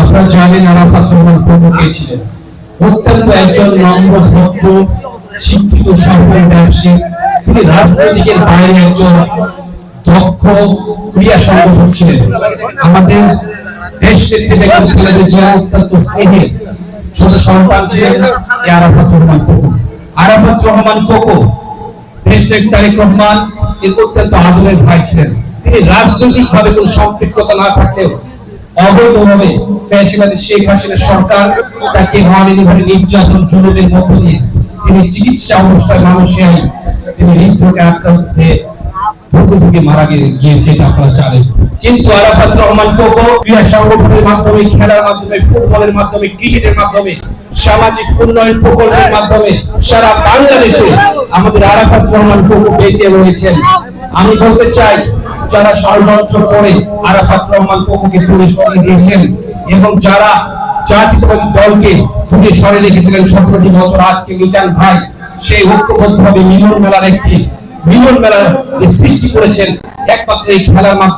আপনারা জানেন আরাফাত রহমান ছিলেন। অত্যন্ত একজন নম্র ভদ্র শিক্ষিত, সফল ব্যবসায়ী। তিনি রাজনীতিকের বাইরে একজন দক্ষ ক্রিয়া সংগঠক ছিলেন। আমাদের দেশ নেত্রী অত্যন্ত স্নেহের ছোট সন্তান ছিলেন আরাফাত রহমান কোকো আরাফাত রহমান কোকো দেশ নেত্রী রহমান অত্যন্ত আদরের ভাই ছিলেন। তিনি সম্পৃক্ততা না থাকলেও অবৈধভাবে ফ্যাসিবাদী শেখ হাসিনা সরকার তাকে অনিয়মিতভাবে নির্যাতন, জুলুমের মধ্য দিয়ে তিনি চিকিৎসা অবস্থায় মানুষের তিনি হৃদরোগে আক্রান্ত হয়ে ধুকে ধুকে মারা গিয়েছে এটা আপনারা জানেন। কিন্তু আরাফাত রহমান কোকো ক্রীড়া সংগঠনের মাধ্যমে, খেলার মাধ্যমে, ফুটবলের মাধ্যমে, ক্রিকেটের মাধ্যমে, সামাজিক উন্নয়ন প্রকল্পের মাধ্যমে সারা বাংলাদেশে আমাদের আরাফাত রহমান কোকো বেঁচে রয়েছেন। আমি বলতে চাই যারা ষড়যন্ত্র করে আরাফাত রহমান কোকোকে দূরে সরিয়ে দিয়েছেন এবং যারা জাতীয়তাবাদী দলকে দূরে সরে রেখেছিলেন সতেরোটি বছর আজকে মিজান ভাই সেই ঐক্যবদ্ধভাবে মিলন মেলার একটি মিলন মেলার সৃষ্টি করেছেন, একমাত্র এই খেলার মাধ্যমে